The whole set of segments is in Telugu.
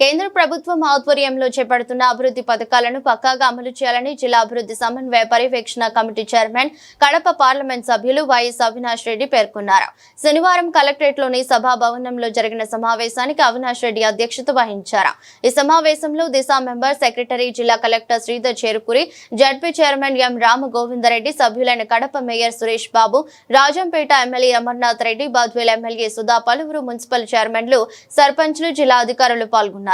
కేంద్ర ప్రభుత్వం ఆధ్వర్యంలో చేపడుతున్న అభివృద్ధి పథకాలను పక్కాగా అమలు చేయాలని జిల్లా అభివృద్ధి సమన్వయ పర్యవేక్షణ కమిటీ చైర్మన్ కడప పార్లమెంట్ సభ్యులు వైఎస్ అవినాష్ రెడ్డి పేర్కొన్నారు. శనివారం కలెక్టరేట్లోని సభా భవనంలో జరిగిన సమావేశానికి అవినాష్ రెడ్డి అధ్యక్షత వహించారు. ఈ సమావేశంలో దిశ మెంబర్ సెక్రటరీ జిల్లా collector Sridhar Cherukuri ZP chairman M Rama Govindareddy సభ్యులైన Kadapa mayor Suresh Babu Rajampet MLA Amarnath Reddy Badvel MLA Sudha పలువురు మున్సిపల్ చైర్మన్లు సర్పంచ్లు జిల్లా అధికారులు పాల్గొన్నారు.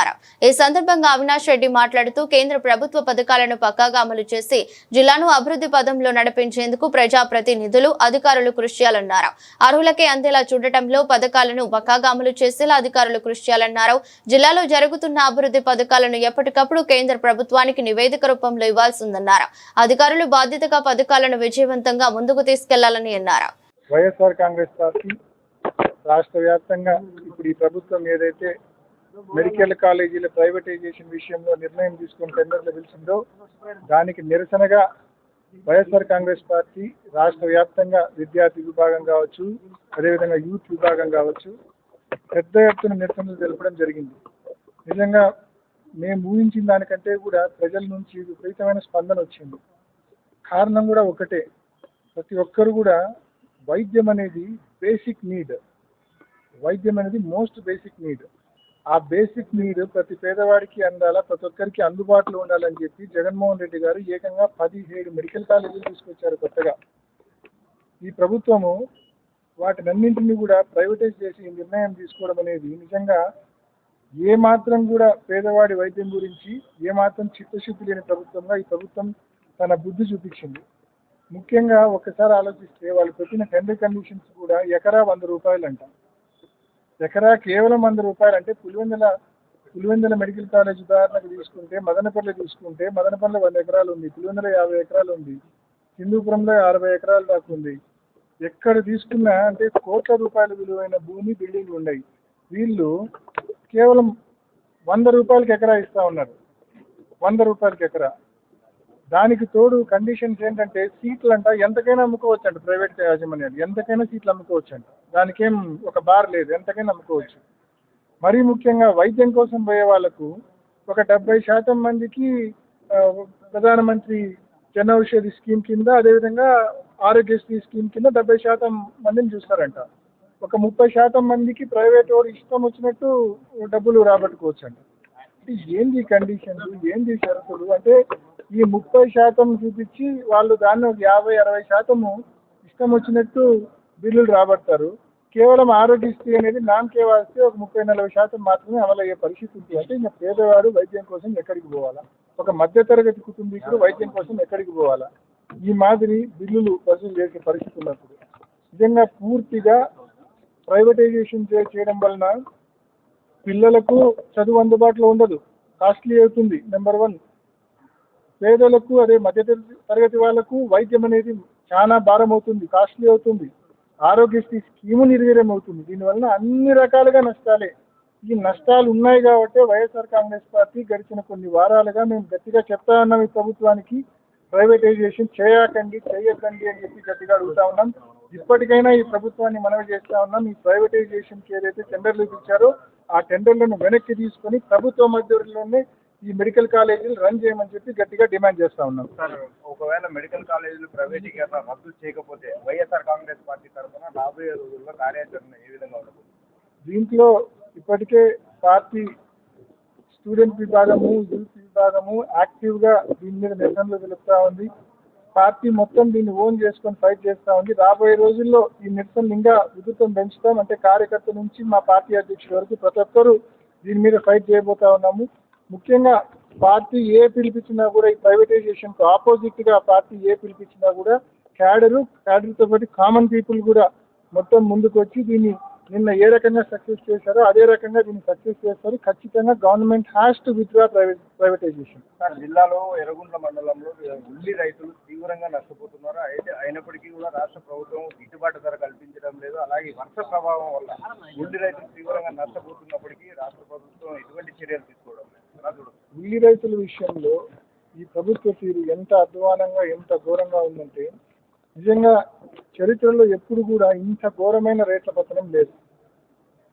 ఈ సందర్భంగా అవినాష్ రెడ్డి మాట్లాడుతూ కేంద్ర ప్రభుత్వ పథకాలను పక్కాగా అమలు చేసి జిల్లాను అభివృద్ధి పదంలో నడిపించేందుకు ప్రజాప్రతినిధులు అధికారులు కృషి చేయాలన్నారు. అర్హులకే అందేలా చూడటంలో పథకాలను పక్కాగా అమలు చేసేలా అధికారులు కృషి చేయాలన్నారు. జిల్లాలో జరుగుతున్న అభివృద్ధి పథకాలను ఎప్పటికప్పుడు కేంద్ర ప్రభుత్వానికి నివేదిక రూపంలో ఇవ్వాల్సిందన్నారు. అధికారులు బాధ్యతగా పథకాలను విజయవంతంగా ముందుకు తీసుకెళ్ళాలని అన్నారు. వైఎస్ఆర్ కాంగ్రెస్ పార్టీ రాష్ట్ర వ్యాప్తంగా ఇప్పుడు ఈ ప్రభుత్వం ఏదైతే మెడికల్ కాలేజీల ప్రైవేటైజేషన్ విషయంలో నిర్ణయం తీసుకుని టెండర్లు పిలిచిందో దానికి నిరసనగా వైఎస్ఆర్ కాంగ్రెస్ పార్టీ రాష్ట్ర వ్యాప్తంగా విద్యార్థి విభాగం కావచ్చు అదేవిధంగా యూత్ విభాగం కావచ్చు పెద్ద ఎత్తున నిరసనలు తెలపడం జరిగింది. నిజంగా మేము ఊహించిన దానికంటే కూడా ప్రజల నుంచి విపరీతమైన స్పందన వచ్చింది. కారణం కూడా ఒకటే ప్రతి ఒక్కరు కూడా వైద్యం అనేది బేసిక్ నీడ్ వైద్యం అనేది మోస్ట్ బేసిక్ నీడ్ ఆ బేసిక్ నీడ్ ప్రతి పేదవాడికి అందాలా ప్రతి ఒక్కరికి అందుబాటులో ఉండాలని చెప్పి జగన్మోహన్ రెడ్డి గారు ఏకంగా పదిహేడు మెడికల్ కాలేజీలు తీసుకొచ్చారు కొత్తగా. ఈ ప్రభుత్వము వాటినన్నింటినీ కూడా ప్రైవేటైజ్ చేసి ఈ నిర్ణయం తీసుకోవడం అనేది నిజంగా ఏ మాత్రం కూడా పేదవాడి వైద్యం గురించి ఏ మాత్రం చిత్తశుద్ధి లేని ప్రభుత్వంగా ఈ ప్రభుత్వం తన బుద్ధి చూపించింది. ముఖ్యంగా ఒక్కసారి ఆలోచిస్తే వాళ్ళు పెట్టిన టెండర్ కండిషన్స్ కూడా ఎకరా వంద రూపాయలు అంటారు ఎకరా కేవలం వంద రూపాయలు అంటే పులివెందుల పులివెందుల మెడికల్ కాలేజ్ ఉదాహరణకు తీసుకుంటే మదనపల్లి తీసుకుంటే మదనపల్లి వంద ఎకరాలు ఉంది పులివెందుల యాభై ఎకరాలు ఉంది హిందూపురంలో అరవై ఎకరాలు దాకా ఉంది. ఎక్కడ తీసుకున్నా అంటే కోట్ల రూపాయల విలువైన భూమి బిల్డింగ్లు ఉన్నాయి. వీళ్ళు కేవలం వంద రూపాయలకి ఎకరా ఇస్తా ఉన్నారు. వంద రూపాయలకి ఎకరా. దానికి తోడు కండిషన్స్ ఏంటంటే సీట్లు అంట ఎంతకైనా అమ్ముకోవచ్చు అంట ప్రైవేట్ యాజమాన్యాలు. ఎంతకైనా సీట్లు అమ్ముకోవచ్చు అంట దానికేం ఒక బార్ లేదు ఎంతకైనా అమ్ముకోవచ్చు. మరీ ముఖ్యంగా వైద్యం కోసం పోయే వాళ్ళకు ఒక డెబ్బై శాతం మందికి ప్రధానమంత్రి జన ఔషధి స్కీమ్ కింద అదేవిధంగా ఆరోగ్యశ్రీ స్కీమ్ కింద డెబ్బై శాతం మందిని చూస్తారంట. ఒక ముప్పై శాతం మందికి ప్రైవేట్ వాడు ఇష్టం వచ్చినట్టు డబ్బులు రాబట్టుకోవచ్చు అంట అంటే ఏంది కండిషన్స్? ఏంది షరతులు? అంటే ఈ ముప్పై శాతం చూపించి వాళ్ళు దాన్ని ఒక యాభై అరవై శాతము ఇష్టం వచ్చినట్టు బిల్లులు రాబడతారు. కేవలం ఆరోగ్యశ్రీ అనేది నాన్ కేవాల్సి ఒక ముప్పై నలభై శాతం మాత్రమే అమలు అయ్యే పరిస్థితి ఉంది. అంటే ఇంకా పేదవాడు వైద్యం కోసం ఎక్కడికి పోవాలా? ఒక మధ్యతరగతి కుటుంబీకుడు వైద్యం కోసం ఎక్కడికి పోవాలా? ఈ మాదిరి బిల్లులు వసూలు చేసే పరిస్థితి ఉన్నప్పుడు నిజంగా పూర్తిగా ప్రైవేటైజేషన్ చే- చేయడం వలన పిల్లలకు చదువు అందుబాటులో ఉండదు. కాస్ట్లీ అవుతుంది నెంబర్ వన్. పేదలకు అదే మధ్య తరగతి వాళ్ళకు వైద్యం అనేది చాలా భారం అవుతుంది కాస్ట్లీ అవుతుంది. ఆరోగ్యశ్రీ స్కీము నిర్వీర్యం అవుతుంది దీనివల్ల అన్ని రకాలుగా నష్టాలే. ఈ నష్టాలు ఉన్నాయి కాబట్టి వైఎస్ఆర్ కాంగ్రెస్ పార్టీ గడిచిన కొన్ని వారాలుగా మేము గట్టిగా చెప్తా ఉన్నాం ఈ ప్రభుత్వానికి. ప్రైవేటైజేషన్ చేయకండి చేయకండి అని చెప్పి గట్టిగా అడుగుతా ఉన్నాం. ఇప్పటికైనా ఈ ప్రభుత్వాన్ని మనవి చేస్తా ఉన్నాం. ఈ ప్రైవేటైజేషన్కి ఏదైతే టెండర్లు ఇచ్చారో ఆ టెండర్లను వెనక్కి తీసుకొని ప్రభుత్వ మధ్యలోనే ఈ మెడికల్ కాలేజీలు రన్ చేయమని చెప్పి గట్టిగా డిమాండ్ చేస్తా ఉన్నాం. సార్ ఒకవేళ మెడికల్ కాలేజీలు ప్రైవేటీకరణ రద్దు చేయకపోతే వైఎస్ఆర్ కాంగ్రెస్ పార్టీ తరఫున రాబోయే రోజుల్లో కార్యాచరణ ఏ విధంగా ఉండదు దీంట్లో ఇప్పటికే పార్టీ స్టూడెంట్ విభాగము యూత్ విభాగము యాక్టివ్గా దీని మీద నిరసనలు తెలుపుతా ఉంది. పార్టీ మొత్తం దీన్ని ఓన్ చేసుకొని ఫైట్ చేస్తూ ఉంది. రాబోయే రోజుల్లో ఈ నిరసనలు ఇంకా ఉధృతం పెంచుతాం. అంటే కార్యకర్త నుంచి మా పార్టీ అధ్యక్షుడి వరకు ప్రతి ఒక్కరూ దీని మీద ఫైట్ చేయబోతా ఉన్నాము. ముఖ్యంగా పార్టీ ఏ పిలిపించినా కూడా ఈ ప్రైవేటైజేషన్కు ఆపోజిట్గా పార్టీ ఏ పిలిపించినా కూడా క్యాడరు క్యాడర్తో పాటు కామన్ పీపుల్ కూడా మొత్తం ముందుకు వచ్చి దీన్ని నిన్న ఏ రకంగా సక్సెస్ చేశారో అదే రకంగా దీన్ని సక్సెస్ చేస్తారు. ఖచ్చితంగా government has to withdraw private privatization జిల్లాలో ఎర్రగుంట్ల మండలంలో ఉల్లి రైతులు తీవ్రంగా నష్టపోతున్నారు. అయితే అయినప్పటికీ కూడా రాష్ట్ర ప్రభుత్వం గిట్టుబాటు ధర కల్పించడం లేదు. అలాగే వర్ష ప్రభావం వల్ల ఉల్లి రైతులు తీవ్రంగా నష్టపోతున్నప్పటికీ రాష్ట్ర ప్రభుత్వం ఎటువంటి చర్యలు తీసుకోవడం లేదు? ఉల్లి రైతుల విషయంలో ఈ ప్రభుత్వ తీరు ఎంత అధ్వానంగా ఎంత ఘోరంగా ఉందంటే నిజంగా చరిత్రలో ఎప్పుడు కూడా ఇంత ఘోరమైన రేట్ల పతనం లేదు.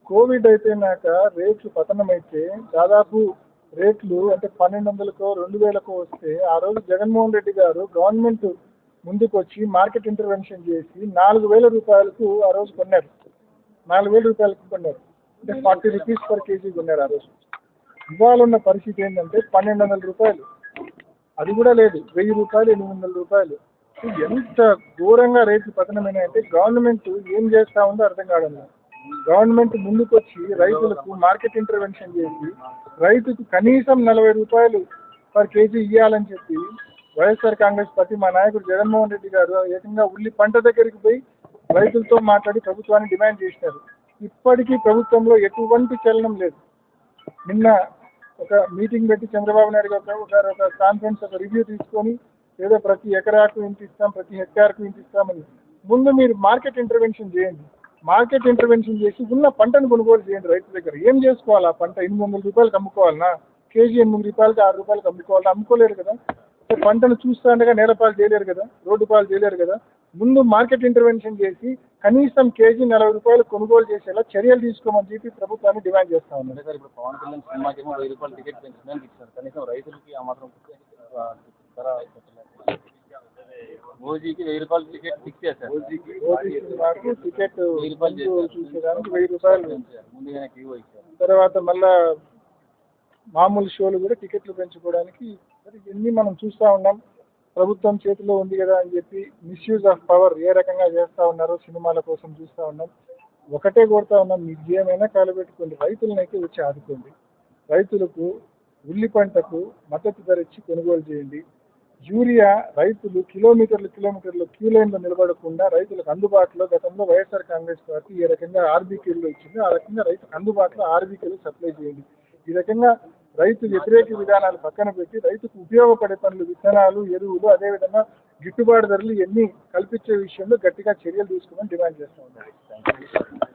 కోవిడ్ అయిపోయినాక రేట్లు పతనమైతే దాదాపు రేట్లు అంటే పన్నెండు వందలకో రెండు వేలకో వస్తే ఆ రోజు జగన్మోహన్ రెడ్డి గారు గవర్నమెంట్ ముందుకు వచ్చి మార్కెట్ ఇంటర్వెన్షన్ చేసి నాలుగు వేల రూపాయలకు ఆ రోజు కొన్నారు. నాలుగు వేల రూపాయలకు కొన్నారు. అంటే ఫార్టీ రూపీస్ పర్ కేజీ కొన్నారు ఆ రోజు. ఇవాళ ఉన్న పరిస్థితి ఏంటంటే పన్నెండు వందల రూపాయలు. అది కూడా లేదు. వెయ్యి రూపాయలు ఎనిమిది వందల రూపాయలు. ఎంత ఘోరంగా రేట్లు పతనమైనాయంటే గవర్నమెంట్ ఏం చేస్తా ఉందో అర్థం కావడం గవర్నమెంట్ ముందుకొచ్చి రైతులకు మార్కెట్ ఇంటర్వెన్షన్ చేసి రైతుకు కనీసం నలభై రూపాయలు పర్ కేజీ ఇవ్వాలని చెప్పి వైఎస్ఆర్ కాంగ్రెస్ పార్టీ మా నాయకుడు జగన్మోహన్ రెడ్డి గారు ఏకంగా ఉల్లి పంట దగ్గరికి పోయి రైతులతో మాట్లాడి ప్రభుత్వాన్ని డిమాండ్ చేసినారు. ఇప్పటికీ ప్రభుత్వంలో ఎటువంటి చలనం లేదు. నిన్న ఒక మీటింగ్ పెట్టి చంద్రబాబు నాయుడు గారు ఒక కాన్ఫరెన్స్ ఒక రివ్యూ తీసుకొని ఏదో ప్రతి ఎకరాకు ఇంత ఇస్తాం ప్రతి హెక్టార్కు ఇంత ఇస్తామని. ముందు మీరు మార్కెట్ ఇంటర్వెన్షన్ చేయండి. మార్కెట్ ఇంటర్వెన్షన్ చేసి ఉన్న పంటను కొనుగోలు చేయండి రైతు దగ్గర. ఏం చేసుకోవాలి ఆ పంట? ఎనిమిది వందల రూపాయలు అమ్ముకోవాలనా? కేజీ ఎనిమిది రూపాయలకి ఆరు రూపాయలకి అమ్ముకోవాలి? అమ్ముకోలేరు కదా. పంటను పంటను చూస్తుండగా నేలపాలు చేయలేరు కదా. రోడ్డు పాలు చేయలేరు కదా. ముందు మార్కెట్ ఇంటర్వెన్షన్ చేసి కనీసం కేజీ నలభై రూపాయలు కొనుగోలు చేసేలా చర్యలు తీసుకోమని చెప్పి ప్రభుత్వాన్ని డిమాండ్ చేస్తా ఉన్నారు సార్ ఇప్పుడు పవన్ కళ్యాణ్ సినిమాకి వెయ్యి రూపాయలు టికెట్ పెంచడానికి ఇచ్చారు కనీసం రైతులకి ఆ మాత్రం ధర ఓజీకి వెయ్యి రూపాయలు టికెట్ ఫిక్స్ చేశారు. ఓజీకి టికెట్ వెయ్యి రూపాయలు చేశారు. చూసేదానికి వెయ్యి రూపాయలు. ముందుగానే క్యూ ఇచ్చారు. తర్వాత మళ్ళా మామూలు షోలు కూడా టికెట్లు పెంచుకోవడానికి మరి ఇవన్నీ మనం చూస్తూ ఉన్నాం. ప్రభుత్వం చేతిలో ఉంది కదా అని చెప్పి మిస్యూజ్ ఆఫ్ పవర్ ఏ రకంగా చేస్తూ ఉన్నారో సినిమాల కోసం చూస్తూ ఉన్నాం. ఒకటే కోరుతా ఉన్నాం మీకు ఏమైనా కాలబెట్టుకోండి రైతులనైతే వచ్చి ఆదుకోండి. రైతులకు ఉల్లి పంటకు మద్దతు ధర ఇచ్చి కొనుగోలు చేయండి. యూరియా రైతులు కిలోమీటర్లు కిలోమీటర్లు క్యూ లైన్లో నిలబడకుండా రైతులకు అందుబాటులో గతంలో వైఎస్ఆర్ కాంగ్రెస్ పార్టీ ఏ రకంగా ఆర్బీకేలు ఇచ్చిందో. ఆ రకంగా రైతుకు అందుబాటులో ఆర్బీకేలు సప్లై చేయండి. ఈ రకంగా రైతు వ్యతిరేక విధానాలు పక్కన పెట్టి రైతుకు ఉపయోగపడే పనులు విత్తనాలు ఎరువులు అదేవిధంగా గిట్టుబాటు ధరలు ఇవన్నీ కల్పించే విషయంలో గట్టిగా చర్యలు తీసుకోమని డిమాండ్ చేస్తూ ఉన్నారు